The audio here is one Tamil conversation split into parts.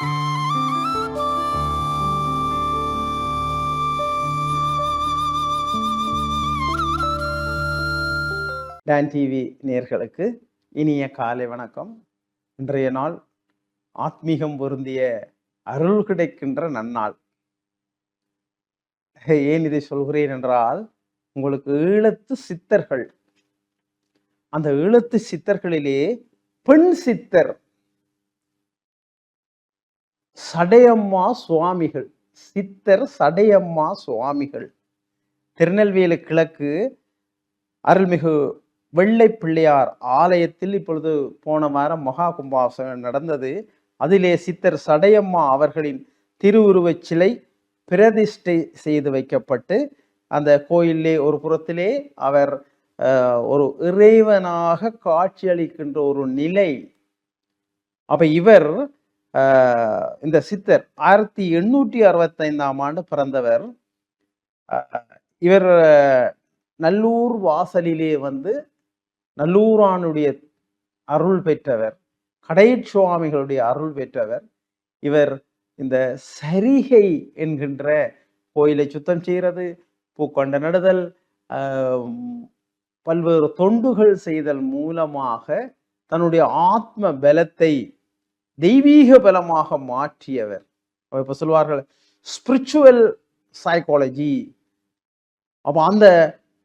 டான் டிவி நேர்களுக்கு இனிய காலை வணக்கம். இன்றைய நாள் ஆத்மீகம் பொருந்திய அருள் கிடைக்கின்ற நன்னாள். ஏன் இதை சொல்கிறேன் என்றால் உங்களுக்கு ஈழத்து சித்தர்கள் அந்த ஈழத்து சித்தர்களிலே பெண் சித்தர் சடையம்மா சுவாமிகள். சித்தர் சடையம்மா சுவாமிகள். திருநெல்வேலி கிழக்கு அருள்மிகு வெள்ளை பிள்ளையார் ஆலயத்தில் இப்பொழுது போன வாரம் மகா கும்பாசனம் நடந்தது. அதிலே சித்தர் சடையம்மா அவர்களின் திருவுருவச் சிலை பிரதிஷ்டை செய்து வைக்கப்பட்டு அந்த கோயிலே ஒரு புறத்திலே அவர் ஒரு இறைவனாக காட்சியளிக்கின்ற ஒரு நிலை. அப்ப இவர் இந்த சித்தர் ஆயிரத்தி எண்ணூற்றி அறுபத்தைந்தாம் ஆண்டு பிறந்தவர். இவர் நல்லூர் வாசலிலே வந்து நல்லூரானுடைய அருள் பெற்றவர் கடையற் சுவாமிகளுடைய அருள் பெற்றவர். இவர் இந்த சரிகை என்கின்ற கோயிலை சுத்தம் செய்கிறது பூக்கொண்ட நடுதல் பல்வேறு தொண்டுகள் செய்தல் மூலமாக தன்னுடைய ஆத்ம பலத்தை தெய்வீக பலமாக மாற்றியவர். அப்ப இப்ப சொல்வார்கள் ஸ்பிரிச்சுவல் சைக்காலஜி அப்போ அந்த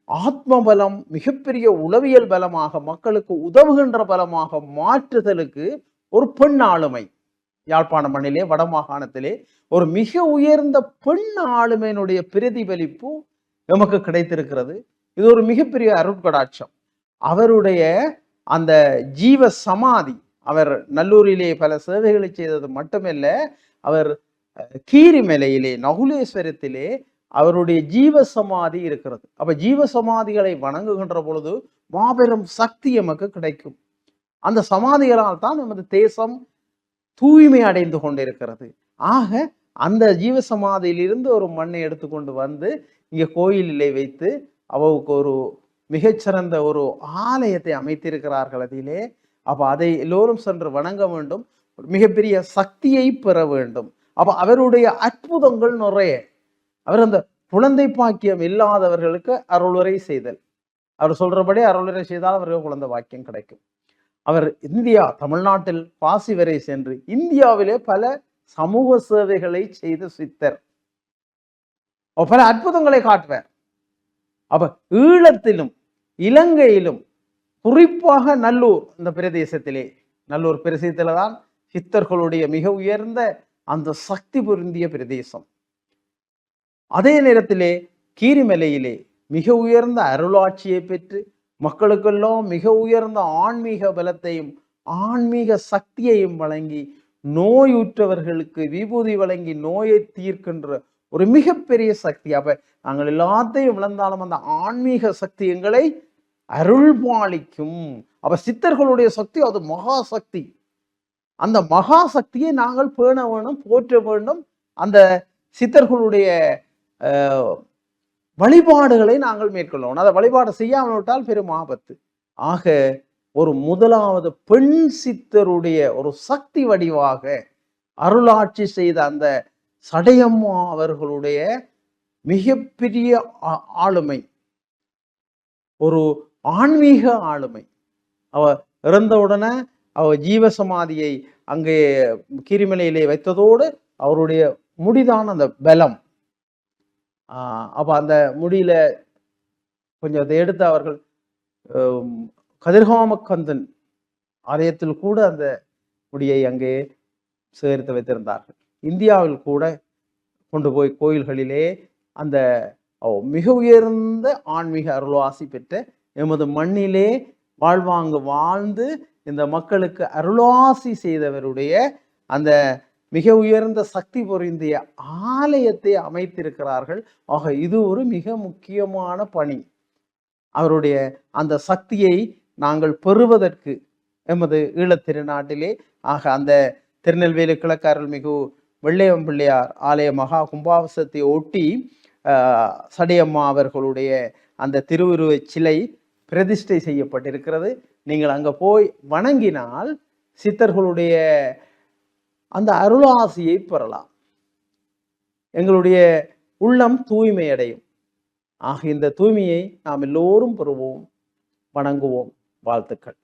ஆத்ம பலம் மிகப்பெரிய உளவியல் பலமாக மக்களுக்கு உதவுகின்ற பலமாக மாற்றுதலுக்கு ஒரு பெண் ஆளுமை. யாழ்ப்பாண மண்ணிலே வடமாகாணத்திலே ஒரு மிக உயர்ந்த பெண் ஆளுமையினுடைய பிரதிபலிப்பு நமக்கு கிடைத்திருக்கிறது. இது ஒரு மிகப்பெரிய அருட்கடாட்சம். அவருடைய அந்த ஜீவ சமாதி அவர் நல்லூரிலே பல சேவைகளை செய்தது மட்டுமல்ல அவர் கீரிமலையிலே நகுலேஸ்வரத்திலே அவருடைய ஜீவ சமாதி இருக்கிறது. அப்ப ஜீவ சமாதிகளை வணங்குகின்ற பொழுது மாபெரும் சக்தி நமக்கு கிடைக்கும். அந்த சமாதிகளால் தான் நமது தேசம் தூய்மை அடைந்து கொண்டிருக்கிறது. ஆக அந்த ஜீவ சமாதியிலிருந்து ஒரு மண்ணை எடுத்துக்கொண்டு வந்து இங்கே கோயிலிலே வைத்து அவருக்கு ஒரு மிகச்சிறந்த ஒரு ஆலயத்தை அமைத்திருக்கிறார்கள் அதிலே. அப்போ அதை எல்லோரும் சென்று வணங்க வேண்டும். மிகப்பெரிய சக்தியை பெற வேண்டும். அப்ப அவருடைய அற்புதங்கள் நிறைய. அவர் அந்த குழந்தை பாக்கியம் இல்லாதவர்களுக்கு அருளுரை செய்தல். அவர் சொல்றபடி அருளுரை செய்தால் அவருக்கு குழந்தை பாக்கியம் கிடைக்கும். அவர் இந்தியா தமிழ்நாட்டில் பாசி வரை சென்று இந்தியாவிலே பல சமூக சேவைகளை செய்த சித்தர். பல அற்புதங்களை காட்டுவார். அப்ப ஈழத்திலும் இலங்கையிலும் குறிப்பாக நல்லூர் இந்த பிரதேசத்திலே. நல்லூர் பிரதேசத்தில் தான் சித்தர்களுடைய மிக உயர்ந்த அந்த சக்தி பொருந்திய பிரதேசம். அதே நேரத்திலே கீரிமலையிலே மிக உயர்ந்த அருளாட்சியை பெற்று மக்களுக்கெல்லாம் மிக உயர்ந்த ஆன்மீக பலத்தையும் ஆன்மீக சக்தியையும் வழங்கி நோயுற்றவர்களுக்கு விபூதி வழங்கி நோயை தீர்க்கின்ற ஒரு மிகப்பெரிய சக்தி. அப்ப நாங்கள் எல்லாத்தையும் வளர்ந்தாலும் அந்த ஆன்மீக சக்தி எங்களை அருள் பாலிக்கும் அப்ப சித்தர்களுடைய சக்தி அது மகா சக்தி அந்த மகா சக்தியை நாங்கள் பேண வேண்டும் போற்ற வேண்டும். அந்த சித்தர்களுடைய வழிபாடுகளை நாங்கள் மேற்கொள்ளணும். அதை வழிபாடு செய்யாமல் விட்டால் பெரும் ஆபத்து. ஆக ஒரு முதலாவது பெண் சித்தருடைய ஒரு சக்தி வடிவாக அருளாட்சி செய்த அந்த சடையம்மா அவர்களுடைய மிகப்பெரிய ஆ- ஆளுமை. ஒரு ஆன்மீக ஆளுமை. அவ இறந்தவுடனே அவ ஜீவசமாதியை அங்கே கிரிமலையிலே வைத்ததோடு அவருடைய முடிதான் அந்த பலம். ஆஹ் அப்ப அந்த முடியில கொஞ்சம் அதை எடுத்து அவர்கள் கதிர்காமக்கந்தன் ஆலயத்தில் கூட அந்த முடியை அங்கே சேகரித்து வைத்திருந்தார்கள். இந்தியாவில் கூட கொண்டு போய் கோயில்களிலே அந்த மிக உயர்ந்த ஆன்மீக அருள்வாசி பெற்ற எமது மண்ணிலே வாழ்வாங்கு வாழ்ந்து இந்த மக்களுக்கு அருளாசி செய்தவருடைய அந்த மிக உயர்ந்த சக்தி பொருந்திய ஆலயத்தை அமைத்திருக்கிறார்கள். ஆக இது ஒரு மிக முக்கியமான பணி. அவருடைய அந்த சக்தியை நாங்கள் பெறுவதற்கு எமது ஈழத் திருநாட்டிலே ஆக அந்த திருநெல்வேலி கிழக்காரல் மிகு வெள்ளையம்பிள்ளையார் ஆலய மகா கும்பாவசத்தை ஒட்டி சடையம்மா அவர்களுடைய அந்த திருவுருவச் சிலை பிரதிஷ்டை செய்யப்பட்டிருக்கிறது. நீங்கள் அங்கே போய் வணங்கினால் சித்தர்களுடைய அந்த அருளாசியை பெறலாம். எங்களுடைய உள்ளம் தூய்மை அடையும் ஆக இந்த தூய்மையை நாம் எல்லோரும் பெறுவோம். வணங்குவோம். வாழ்த்துக்கள்.